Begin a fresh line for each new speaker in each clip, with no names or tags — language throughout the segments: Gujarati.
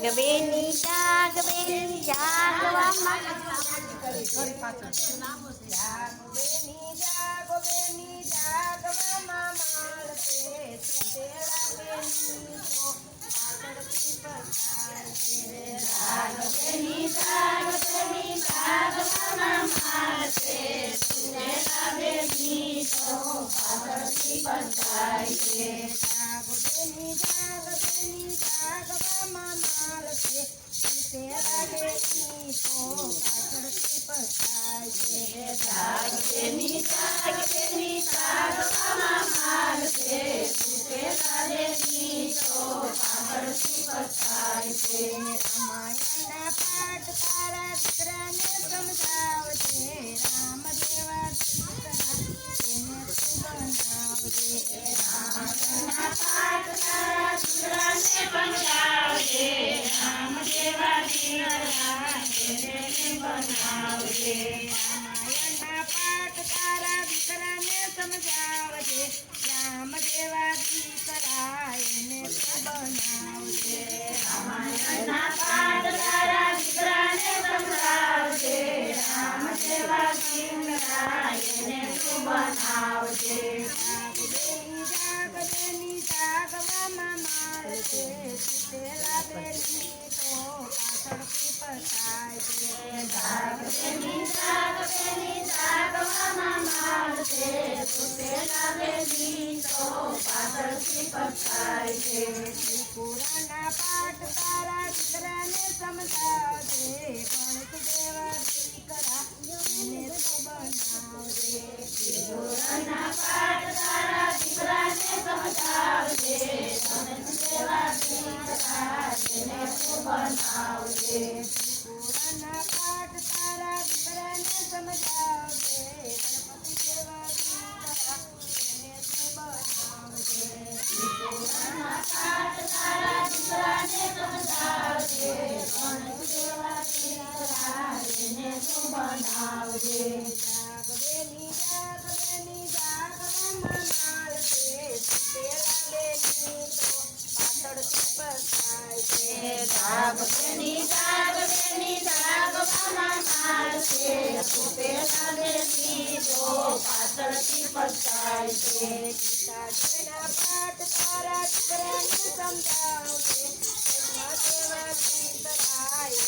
જાગવેલી જાગવેલી જાગવામાં
જાગવેલી જાગવેલી જાગવામાં માળતે સુતેલા બેની તો પાતળથી પસારશે
જાગવેલી જાગવેલી જાગવામાં
માળતે સુતેલા બેની તો પાતળથી પસારશે
જાગવેલી જાગવેલી જાગવામાં સાગેની સાગેની સાગ બનાવજે.
રામાયણના પાઠ તારા દીકરાને સમજાવજે. રામ
જેવા દીકરા બનાવજે.
રામાયણના પાઠ તારા દીકરાને સમજાવજે. રામ
જેવા દીકરા બનાવજે.
પુરાના પાઠ તારા દીકરાને સમજાવ દે પણ દેવા દીકરા મને તો
બનાવ દે
પુરાના પાઠ તારા દીકરાને સમજાવ દે પણ દેવા દીકરા મને તો
બનાવ દે
પુરાના પાઠ તારા દીકરાને સમજાવ દે પસ્તાય છે
પિતા
જેના પાઠ તારા દીકરાને સમજાવજે
સેવા કીર્તન આય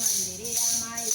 મંદિરે અમાય